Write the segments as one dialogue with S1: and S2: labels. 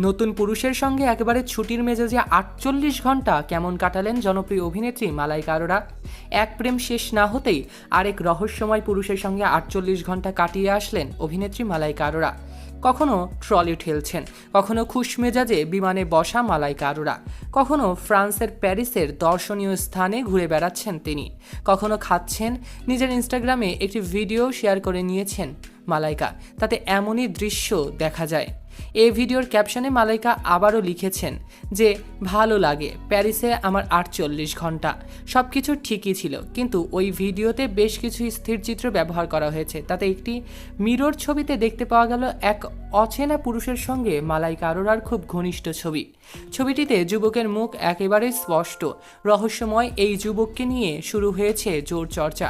S1: নতুন পুরুষের সঙ্গে একেবারে ছুটির মেজাজে আটচল্লিশ ঘণ্টা কেমন কাটালেন জনপ্রিয় অভিনেত্রী মালাইকা আরোরা? এক প্রেম শেষ না হতেই আরেক রহস্যময় পুরুষের সঙ্গে আটচল্লিশ ঘণ্টা কাটিয়ে আসলেন অভিনেত্রী মালাইকা আরোরা। কখনো ট্রলি ঠেলছেন, কখনো খুশ মেজাজে বিমানে বসা মালাইকা আরোরা কখনো ফ্রান্সের প্যারিসের দর্শনীয় স্থানে ঘুরে বেড়াচ্ছেন তিনি, কখনো খাচ্ছেন, নিজের ইনস্টাগ্রামে একটি ভিডিও শেয়ার করে নিয়েছেন মালাইকা, তাতে এমনই দৃশ্য দেখা যায়। এই ভিডিওর ক্যাপশনে মালাইকা আবারও লিখেছেন যে, ভালো লাগে। প্যারিসে আমার আটচল্লিশ ঘণ্টা। সব কিছু ঠিকই ছিল, কিন্তু ওই ভিডিওতে বেশ কিছু স্থিরচিত্র ব্যবহার করা হয়েছে। তাতে একটি মিরর ছবিতে দেখতে পাওয়া গেল এক অচেনা পুরুষের সঙ্গে মালাইকা আরোরার খুব ঘনিষ্ঠ ছবি। ছবিটিতে যুবকের মুখ একেবারে স্পষ্ট। রহস্যময় এই যুবককে নিয়ে শুরু হয়েছে জোর চর্চা।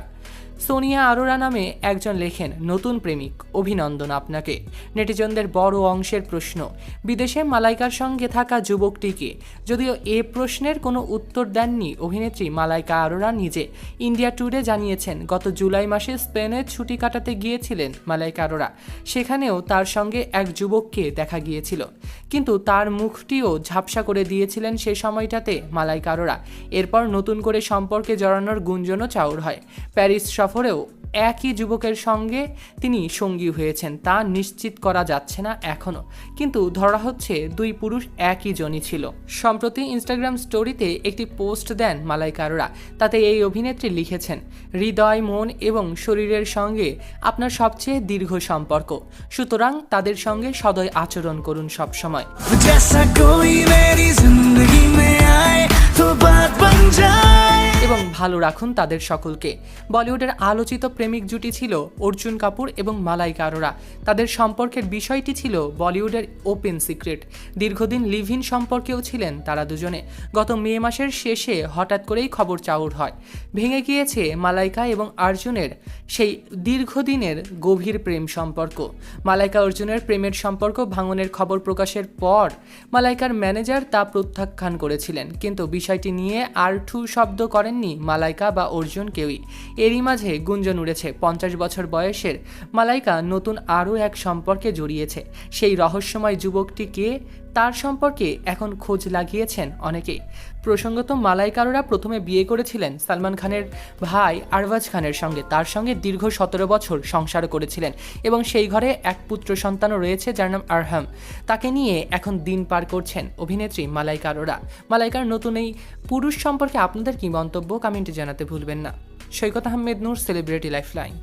S1: সোনিয়া আরোরা নামে একজন লেখেন নতুন প্রেমিক, অভিনন্দন আপনাকে। নেটিজনদের বড় অংশের প্রশ্ন, বিদেশে মালাইকার সঙ্গে থাকা যুবকটিকে। যদিও এ প্রশ্নের কোনো উত্তর দেননি অভিনেত্রী মালাইকা আরোরা নিজে। ইন্ডিয়া ট্যুরে জানিয়েছেন, গত জুলাই মাসে স্পেনে ছুটি কাটাতে গিয়েছিলেন মালাইকা আরোরা। সেখানেও তার সঙ্গে এক যুবককে দেখা গিয়েছিল। কিন্তু তার মুখটিও ঝাপসা করে দিয়েছিলেন সে সময়টাতে মালাইকা আরোরা। এরপর নতুন করে সম্পর্কে জড়ানোর গুঞ্জনও চাউর হয়। প্যারিস সফরেও একই যুবকের সঙ্গে তিনি সঙ্গী হয়েছেন, তা নিশ্চিত করা যাচ্ছে না এখনও কিন্তু ধরা হচ্ছে দুই পুরুষ একই জনই ছিল। সম্প্রতি ইনস্টাগ্রাম স্টোরিতে একটি পোস্ট দেন মালাইকা আরোরা তাতে এই অভিনেত্রী লিখেছেন, হৃদয়, মন এবং শরীরের সঙ্গে আপনার সবচেয়ে দীর্ঘ সম্পর্ক। সুতরাং তাদের সঙ্গে সদয় আচরণ করুন সবসময়। ভালো রাখুন তাদের সকলকে। বলিউডের আলোচিত প্রেমিক জুটি ছিল অর্জুন কাপুর এবং মালাইকা আরোরা। তাদের সম্পর্কের বিষয়টি ছিল বলিউডের ওপেন সিক্রেট। দীর্ঘদিন লিভ ইন সম্পর্কেও ছিলেন তারা দুজনে। গত মে মাসের শেষে হঠাৎ করেই খবর চাউর হয়। ভেঙে গিয়েছে মালাইকা এবং অর্জুনের সেই দীর্ঘদিনের গভীর প্রেম সম্পর্ক। মালাইকা অর্জুনের প্রেমের সম্পর্ক ভাঙনের খবর প্রকাশের পর মালাইকার ম্যানেজার তা প্রত্যাখ্যান করেছিলেন। কিন্তু বিষয়টি নিয়ে আর ঠু শব্দ করেননি মালাইকা বা অর্জুন কেউই। এরই মাঝে গুঞ্জন উড়েছে, পঞ্চাশ বছর বয়সের মালাইকা নতুন আরও এক সম্পর্কে জড়িয়েছে। সেই রহস্যময় যুবকটিকে তার সম্পর্কে এখন খোঁজ লাগিয়েছেন অনেকেই। প্রসঙ্গত মালাইকাররা প্রথমে বিয়ে করেছিলেন সালমান খানের ভাই আরবাজ খানের সঙ্গে। তার সঙ্গে দীর্ঘ সতেরো বছর সংসার করেছিলেন এবং সেই ঘরে এক পুত্র সন্তানও রয়েছে যার নাম আরহাম। তাকে নিয়ে এখন দিন পার করছেন অভিনেত্রী মালাইকা আরোরা মালাইকার নতুন এই পুরুষ সম্পর্কে আপনাদের কি মন্তব্য কমেন্টে জানাতে ভুলবেন না। Saikat Ahmed Noor celebrity lifeline